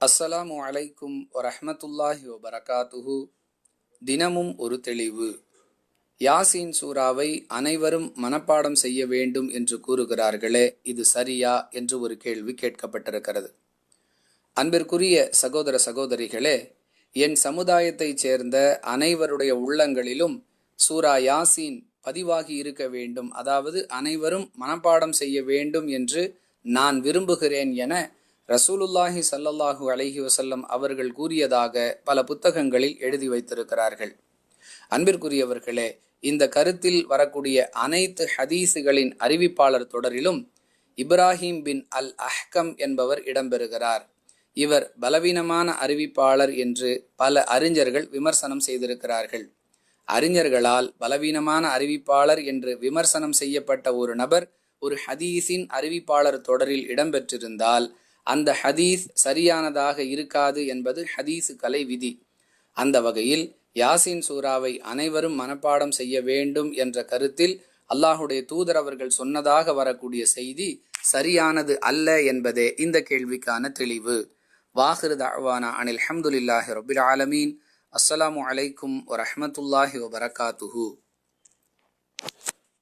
அஸ்ஸலாமு அலைக்கும் வரஹ்மத்துல்லாஹி வபரகாத்துஹு. தினமும் ஒரு தெளிவு. யாசீன் சூறாவை அனைவரும் மனப்பாடம் செய்ய வேண்டும் என்று கூறுகிறார்களே இது சரியா என்று ஒரு கேள்வி கேட்கப்பட்டிருக்கிறது. அன்பிற்குரிய சகோதர சகோதரிகளே என் சமுதாயத்தைச் சேர்ந்த அனைவருடைய உள்ளங்களிலும் சூரா யாசீன் பதிவாகி இருக்க வேண்டும். அதாவது அனைவரும் மனப்பாடம் செய்ய வேண்டும் என்று நான் விரும்புகிறேன் என ரசூலுல்லாஹி சல்லல்லாஹு அலஹி வசல்லம் அவர்கள் கூறியதாக பல புத்தகங்களில் எழுதி வைத்திருக்கிறார்கள். அன்பிற்குரியவர்களே இந்த கருத்தில் வரக்கூடிய அனைத்து ஹதீஸுகளின் அறிவிப்பாளர் தொடரிலும் இப்ராஹிம் பின் அல் அஹ்கம் என்பவர் இடம்பெறுகிறார். இவர் பலவீனமான அறிவிப்பாளர் என்று பல அறிஞர்கள் விமர்சனம் செய்திருக்கிறார்கள். அறிஞர்களால் பலவீனமான அறிவிப்பாளர் என்று விமர்சனம் செய்யப்பட்ட ஒரு நபர் ஒரு ஹதீஸின் அறிவிப்பாளர் தொடரில் இடம்பெற்றிருந்தால் அந்த ஹதீஸ் சரியானதாக இருக்காது என்பது ஹதீஸு கலை விதி. அந்த வகையில் யாசின் சூறாவை அனைவரும் மனப்பாடம் செய்ய வேண்டும் என்ற கருத்தில் அல்லாஹுடைய தூதர் அவர்கள் சொன்னதாக வரக்கூடிய செய்தி சரியானது அல்ல என்பதே இந்த கேள்விக்கான தெளிவு. வாஹிரு தாவானா அனில் அஹமதுல்லாஹி ரபில் ஆலமீன். அஸ்ஸலாமு அலைக்கும் வரஹமத்துல்லாஹி வபரகாத்துஹூ.